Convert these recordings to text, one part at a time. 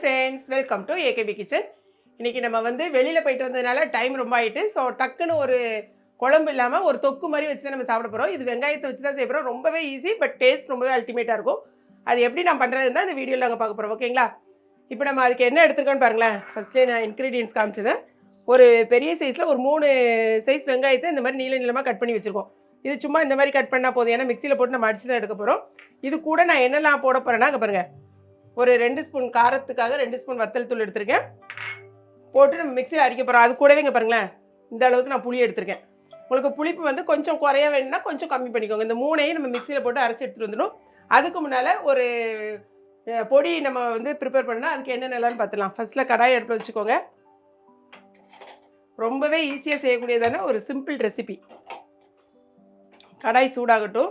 Friends welcome to AKB kitchen இன்னைக்கு நம்ம வந்து வெளியில் போயிட்டு வந்ததுனால டைம் ரொம்ப ஆயிட்டு. ஸோ டக்குன்னு ஒரு குழம்பு இல்லாமல் ஒரு தொக்கு மாதிரி வச்சு தான் நம்ம சாப்பிட போகிறோம் இது வெங்காயத்தை வச்சு தான் செய்ய போகிறோம் ரொம்பவே ஈஸி பட் டேஸ்ட் ரொம்பவே அல்டிமேட்டாக இருக்கும். அது எப்படி நான் பண்ணுறது தான் இந்த வீடியோவில் நாங்கள் பார்க்க போகிறோம் ஓகேங்களா இப்போ நம்ம அதுக்கு என்ன எடுத்துருக்கோன்னு பாருங்களேன். ஃபஸ்ட்டே நான் இன்க்ரீடியன்ஸ் காமிச்சதேன் ஒரு பெரிய சைஸில் ஒரு மூணு சைஸ் வெங்காயத்தை இந்த மாதிரி நீள நீளமாக கட் பண்ணி வச்சுருக்கோம். இது சும்மா இந்த மாதிரி கட் பண்ணால் போதும். ஏன்னா மிக்சியில் போட்டு நம்ம அடிச்சு தான் எடுக்க போகிறோம் இது கூட நான் என்னெல்லாம் போட போகிறேன்னா அங்கே பாருங்கள் ஒரு ரெண்டு ஸ்பூன் காரத்துக்காக ரெண்டு ஸ்பூன் வத்தல் தூள் எடுத்திருக்கேன். போட்டு நம்ம மிக்சியில் அடிக்க போகிறோம் அது கூடவே இங்கே பாருங்களேன். இந்த அளவுக்கு நான் புளி எடுத்திருக்கேன். உங்களுக்கு புளிப்பு வந்து கொஞ்சம் குறைய வேணும்னா கொஞ்சம் கம்மி பண்ணிக்கோங்க. இந்த மூணையும் நம்ம மிக்சியில் போட்டு அரைச்சி எடுத்துகிட்டு வந்துடும் அதுக்கு முன்னால் ஒரு பொடி நம்ம வந்து ப்ரிப்பேர் பண்ணால் அதுக்கு என்னென்னலான்னு பார்த்துலாம் ஃபஸ்ட்டில் கடாயை எடுத்து வச்சுக்கோங்க. ரொம்பவே ஈஸியாக செய்யக்கூடியதான ஒரு சிம்பிள் ரெசிபி கடாய் சூடாகட்டும்.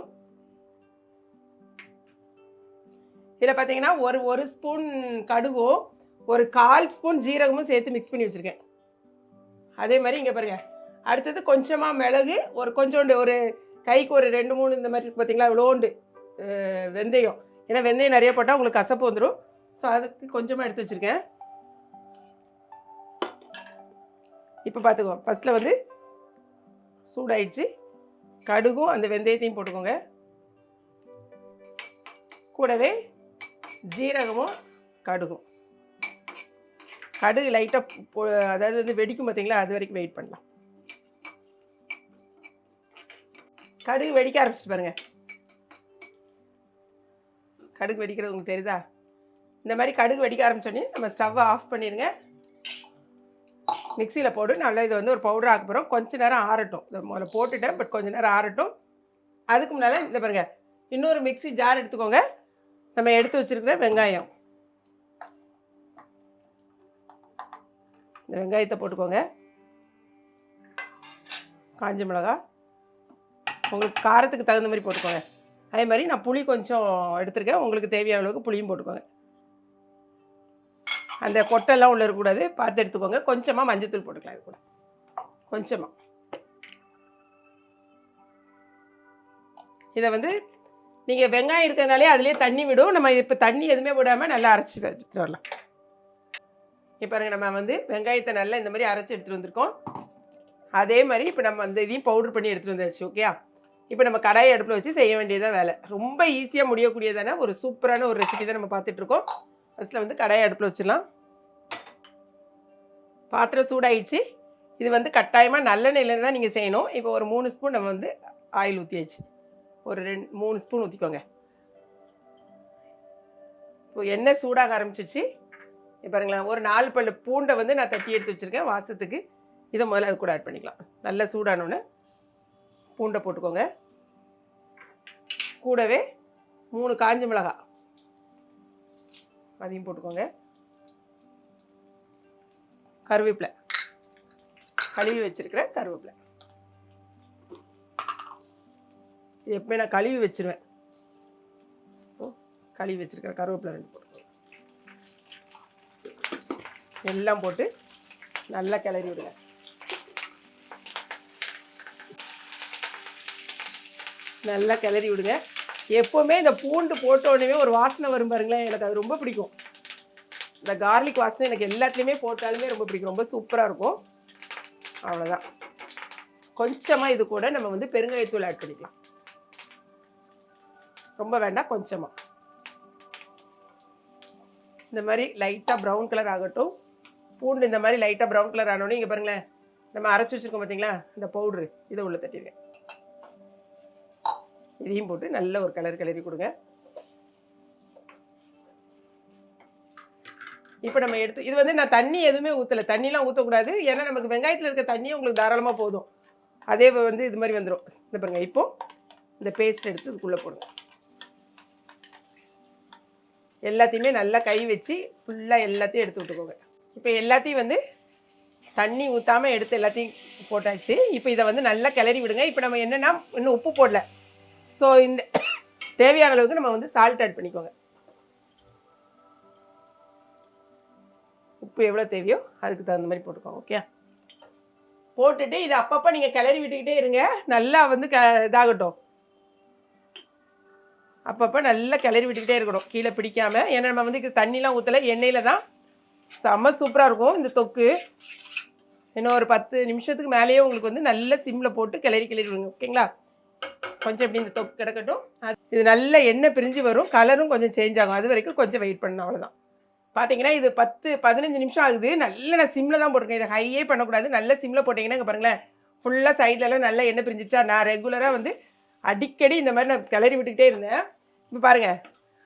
இதில் பார்த்தீங்கன்னா ஒரு ஒரு ஸ்பூன் கடுகும் ஒரு கால் ஸ்பூன் ஜீரகமும் சேர்த்து மிக்ஸ் பண்ணி வச்சுருக்கேன். அதே மாதிரி இங்கே பாருங்கள் அடுத்தது கொஞ்சமாக மிளகு ஒரு கொஞ்சோண்டு ஒரு கைக்கு ஒரு ரெண்டு மூணு இந்த மாதிரி பார்த்தீங்களா? இவ்வளோண்டு வெந்தயம். ஏன்னா வெந்தயம் நிறைய போட்டால் உங்களுக்கு கசப்பு வந்துடும். ஸோ அதுக்கு கொஞ்சமாக எடுத்து வச்சுருக்கேன். இப்போ பார்த்துக்கோ. ஃபஸ்ட்டில் வந்து சூடாயிடுச்சு. கடுகும் அந்த வெந்தயத்தையும் போட்டுக்கோங்க. கூடவே ஜீரகமும் கடுகும். கடுகு லைட்டாக அதாவது வந்து வெடிக்கும் பார்த்தீங்களா? அது வரைக்கும் வெயிட் பண்ணலாம். கடுகு வெடிக்க ஆரம்பிச்சு பாருங்க. கடுகு வெடிக்கிறது உங்களுக்கு தெரியுதா? இந்த மாதிரி கடுகு வெடிக்க ஆரம்பிச்சோடனே நம்ம ஸ்டவ்வை ஆஃப் பண்ணிடுங்க மிக்சியில் போட்டு நல்லா இது வந்து ஒரு பவுடர் ஆக்க போகிறோம் கொஞ்ச நேரம் ஆறட்டும். இதை முதல்ல போட்டுட்டேன் பட் கொஞ்ச நேரம் ஆறட்டும். அதுக்கு முன்னால் இந்த பாருங்க இன்னொரு மிக்ஸி ஜார் எடுத்துக்கோங்க. நம்ம எடுத்து வச்சுருக்கிற வெங்காயம். இந்த வெங்காயத்தை போட்டுக்கோங்க. காஞ்ச மிளகா. உங்களுக்கு காரத்துக்கு தகுந்த மாதிரி போட்டுக்கோங்க. அதே மாதிரி நான் புளி கொஞ்சம் எடுத்துருக்கேன். உங்களுக்கு தேவையான அளவுக்கு புளியும் போட்டுக்கோங்க. அந்த கொட்டெல்லாம் உள்ள இருக்கக்கூடாது. பார்த்து எடுத்துக்கோங்க. கொஞ்சமாக மஞ்சத்தூள் போட்டுக்கலாம் இது கூட. கொஞ்சமாக இதை வந்து நீங்கள் வெங்காயம் இருக்கிறதுனாலே அதுலேயே தண்ணி விடும். நம்ம இப்போ தண்ணி எதுவுமே விடாமல் நல்லா அரைச்சி எடுத்துகிட்டு வரலாம். இப்போ பாருங்க நம்ம வந்து வெங்காயத்தை நல்லா இந்த மாதிரி அரைச்சி எடுத்துகிட்டு வந்திருக்கோம். அதே மாதிரி இப்போ நம்ம அந்த இதையும் பவுடர் பண்ணி எடுத்துகிட்டு வந்தாச்சு ஓகேயா இப்போ நம்ம கடாயை அடுப்பில் வச்சு செய்ய வேண்டியதான் வேலை. ரொம்ப ஈஸியாக முடியக்கூடியதான ஒரு சூப்பரான ஒரு ரெசிபி தான் நம்ம பார்த்துட்ருக்கோம் ஃபஸ்ட்டில் வந்து கடாயை அடுப்பில் வச்சிடலாம். பாத்திரம் சூடாயிடுச்சு. இது வந்து கட்டாயமாக நல்லெண்ணெயில் தான் நீங்கள் செய்யணும். இப்போ ஒரு மூணு ஸ்பூன் நம்ம வந்து ஆயில் ஊற்றியாச்சு ஒரு ரெண்டு மூணு ஸ்பூன் ஊற்றிக்கோங்க இப்போ எண்ணெய் சூடாக ஆரம்பிச்சிச்சு. இப்போ பாருங்களேன் ஒரு நாலு பல்லு பூண்டை வந்து நான் தட்டி எடுத்து வச்சுருக்கேன் வாசத்துக்கு. இதை முதல்ல அது கூட ஆட் பண்ணிக்கலாம். நல்லா சூடானோன்னு பூண்டை போட்டுக்கோங்க. கூடவே மூணு காஞ்ச மிளகா. அதையும் போட்டுக்கோங்க. கருவேப்பிலை. கழுவி வச்சுருக்கிறேன் கருவேப்பிலை. எப்பவுமே நான் கழுவி வச்சிருவேன். ஸோ கழுவி வச்சிருக்கிற கருவேப்பிலை ரெண்டு போட்டுக்கோங்க எல்லாம் போட்டு நல்லா கிளறி விடுங்க. நல்லா கிளறி விடுங்க. எப்போவுமே இந்த பூண்டு போட்ட உடனே ஒரு வாசனை வரும் பாருங்களேன். எனக்கு அது ரொம்ப பிடிக்கும். இந்த கார்லிக் வாசனை எனக்கு எல்லாத்துலேயுமே போட்டாலுமே ரொம்ப பிடிக்கும். ரொம்ப சூப்பராக இருக்கும். அவ்வளோதான் கொஞ்சமாக இது கூட நம்ம வந்து பெருங்காயத்தூள் ஆட் பண்ணிக்கலாம். ரொம்ப வேண்டாம் கொஞ்சமாக இந்த மாதிரி லைட்டாக ப்ரௌன் கலர் ஆகட்டும். பூண்டு இந்த மாதிரி லைட்டாக ப்ரௌன் கலர் ஆனோடனே இங்கே பாருங்களேன் நம்ம அரைச்சி வச்சிருக்கோம் பார்த்தீங்களா இந்த பவுட்ரு இதை உள்ள தட்டிடுங்க. இதையும் போட்டு நல்ல ஒரு கலர் கிளறி கொடுங்க. இப்போ நம்ம எடுத்து இது வந்து நான் தண்ணி எதுவுமே ஊற்றலை தண்ணிலாம் ஊற்றக்கூடாது ஏன்னா நமக்கு வெங்காயத்தில் இருக்க தண்ணியும் உங்களுக்கு தாராளமாக போதும். அதே வந்து இது மாதிரி வந்துடும் இந்த பாருங்கள் இப்போது இந்த பேஸ்ட் எடுத்து இதுக்குள்ளே போடுங்க. எல்லாத்தையுமே நல்லா கை வச்சு ஃபுல்லாக எல்லாத்தையும் எடுத்து விட்டுக்கோங்க. இப்போ எல்லாத்தையும் வந்து தண்ணி ஊற்றாமல் எடுத்து எல்லாத்தையும் போட்டாச்சு. இப்போ இதை வந்து நல்லா கிளறி விடுங்க. இப்போ நம்ம என்னென்னா இன்னும் உப்பு போடல. ஸோ இந்த தேவையான அளவுக்கு நம்ம வந்து சால்ட் ஆட் பண்ணிக்கோங்க. உப்பு எவ்வளோ தேவையோ அதுக்கு தகுந்த மாதிரி போட்டுக்கோங்க ஓகே போட்டுட்டு இது அப்பப்போ நீங்கள் கிளறி விட்டுக்கிட்டே இருங்க. நல்லா வந்து க இதாகட்டும். அப்பப்போ நல்லா கிளறி விட்டுக்கிட்டே இருக்கணும். கீழே பிடிக்காம. ஏன்னா நம்ம வந்து இது தண்ணிலாம் ஊற்றலை எண்ணெயில் தான் செம்ம சூப்பராக இருக்கும் இந்த தொக்கு. இன்னும் ஒரு பத்து நிமிஷத்துக்கு மேலேயே உங்களுக்கு வந்து நல்ல சிம்மில் போட்டு கிளறி கிளறி விடுங்க. ஓகேங்களா? கொஞ்சம் இப்படி இந்த தொக்கு கிடக்கட்டும். அது இது நல்ல எண்ணெய் பிரிஞ்சு வரும். கலரும் கொஞ்சம் சேஞ்ச் ஆகும். அது வரைக்கும் கொஞ்சம் வெயிட் பண்ணணும். அவ்வளோதான் பார்த்தீங்கன்னா இது பத்து பதினஞ்சு நிமிஷம் ஆகுது. நல்ல நான் சிம்மில் தான் போட்டிருக்கேன். இதை ஹையே பண்ணக்கூடாது. நல்ல சிம்மில் போட்டிங்கன்னா இங்கே பாருங்களேன். ஃபுல்லாக சைட்லலாம் நல்லா எண்ணெய் பிரிஞ்சிச்சா நான் ரெகுலராக வந்து அடிக்கடி இந்த மாதிரி நான் கிளறி விட்டுக்கிட்டே இருந்தேன். இப்போ பாருங்கள்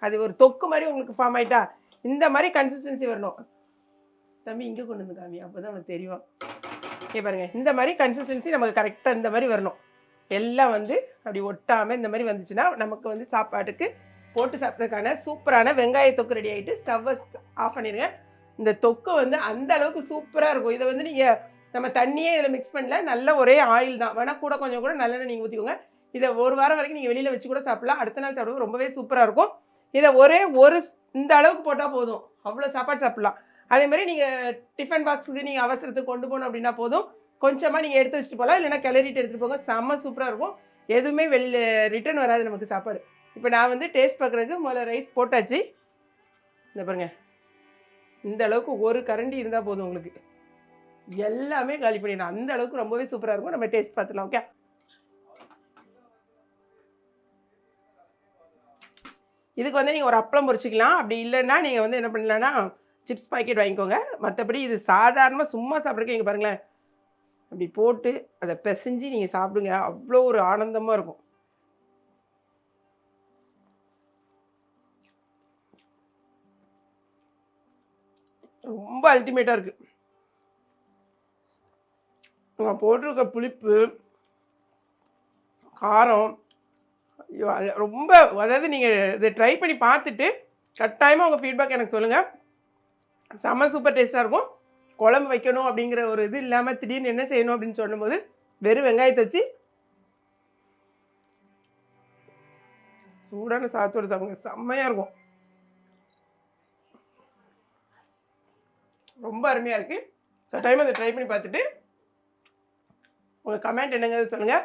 அது ஒரு தொக்கு மாதிரி உங்களுக்கு ஃபார்ம் ஆயிட்டா இந்த மாதிரி கன்சிஸ்டன்சி வரணும். தம்பி இங்கே கொண்டு வந்து காமி அப்போ தான் உனக்கு தெரியும். ஓகே பாருங்கள் இந்த மாதிரி கன்சிஸ்டன்சி நமக்கு கரெக்டாக இந்த மாதிரி வரணும். எல்லாம் வந்து அப்படி ஒட்டாமல் இந்த மாதிரி வந்துச்சுன்னா நமக்கு வந்து சாப்பாட்டுக்கு போட்டு சாப்பிட்றதுக்கான சூப்பரான வெங்காய தொக்கு ரெடி ஆகிட்டு ஸ்டவ்வை ஆஃப் பண்ணிடுங்க இந்த தொக்கு வந்து அந்த அளவுக்கு சூப்பராக இருக்கும். இதை வந்து நீங்கள் நம்ம தண்ணியே இதில் மிக்ஸ் பண்ணல. நல்ல ஒரே ஆயில் தான். வேணால் கூட கொஞ்சம் கூட நல்லெண்ணெய் நீங்கள் ஊற்றிக்கோங்க இதை ஒரு வாரம் வரைக்கும் நீங்கள் வெளியில் வச்சு கூட சாப்பிடலாம். அடுத்த நாள் சாப்பிடுவோம் ரொம்பவே சூப்பராக இருக்கும். இதை ஒரே ஒரு இந்த அளவுக்கு போட்டால் போதும். அவ்வளோ சாப்பாடு சாப்பிட்லாம். அதே மாதிரி நீங்கள் டிஃபன் பாக்ஸுக்கு நீங்கள் அவசரத்துக்கு கொண்டு போகணும் அப்படின்னா போதும். கொஞ்சமாக நீங்கள் எடுத்து வச்சுட்டு போகலாம். இல்லைன்னா கிளறிட்டு எடுத்துகிட்டு போங்க. செம்ம சூப்பராக இருக்கும். எதுவுமே வெளியில் ரிட்டர்ன் வராது நமக்கு சாப்பாடு. இப்போ நான் வந்து டேஸ்ட் பார்க்குறதுக்கு முதல்ல ரைஸ் போட்டாச்சு. இந்த பாருங்க. இந்த அளவுக்கு ஒரு கரண்டி இருந்தால் போதும் உங்களுக்கு. எல்லாமே காலி பண்ணிடலாம். அந்த அளவுக்கு ரொம்பவே சூப்பராக இருக்கும். நம்ம டேஸ்ட் பார்த்துலாம் ஓகே இதுக்கு வந்து நீங்கள் ஒரு அப்பளம் பொறிச்சிக்கலாம் அப்படி இல்லைன்னா நீங்கள் வந்து என்ன பண்ணலான்னா சிப்ஸ் பாக்கெட் வாங்கிக்கோங்க. மற்றபடி இது சாதாரணமாக சும்மா சாப்பிட்றதுக்கு இங்கே பாருங்களேன். அப்படி போட்டு அதை பிசைஞ்சு நீங்கள் சாப்பிடுங்க. அவ்வளோ ஒரு ஆனந்தமாக இருக்கும். ரொம்ப அல்டிமேட்டாக இருக்குது நான் போட்டிருக்க புளிப்பு காரம் ரொம்ப அதாவது நீங்கள் இதை ட்ரை பண்ணி பார்த்துட்டு கட்டாயமாக உங்கள் ஃபீட்பேக் எனக்கு சொல்லுங்கள் செம்ம சூப்பர் டேஸ்ட்டாக இருக்கும். குழம்பு வைக்கணும் அப்படிங்கிற ஒரு இது இல்லாமல் திடீர்னு என்ன செய்யணும் அப்படின்னு சொல்லும்போது வெறும் வெங்காயத்தை வச்சு சூடான சாத்தோடு சாப்பிடுங்க. செம்மையாக இருக்கும். ரொம்ப அருமையாக இருக்குது கட்டாயமாக அதை ட்ரை பண்ணி பார்த்துட்டு உங்கள் கமெண்ட் என்னங்கிறது சொல்லுங்கள்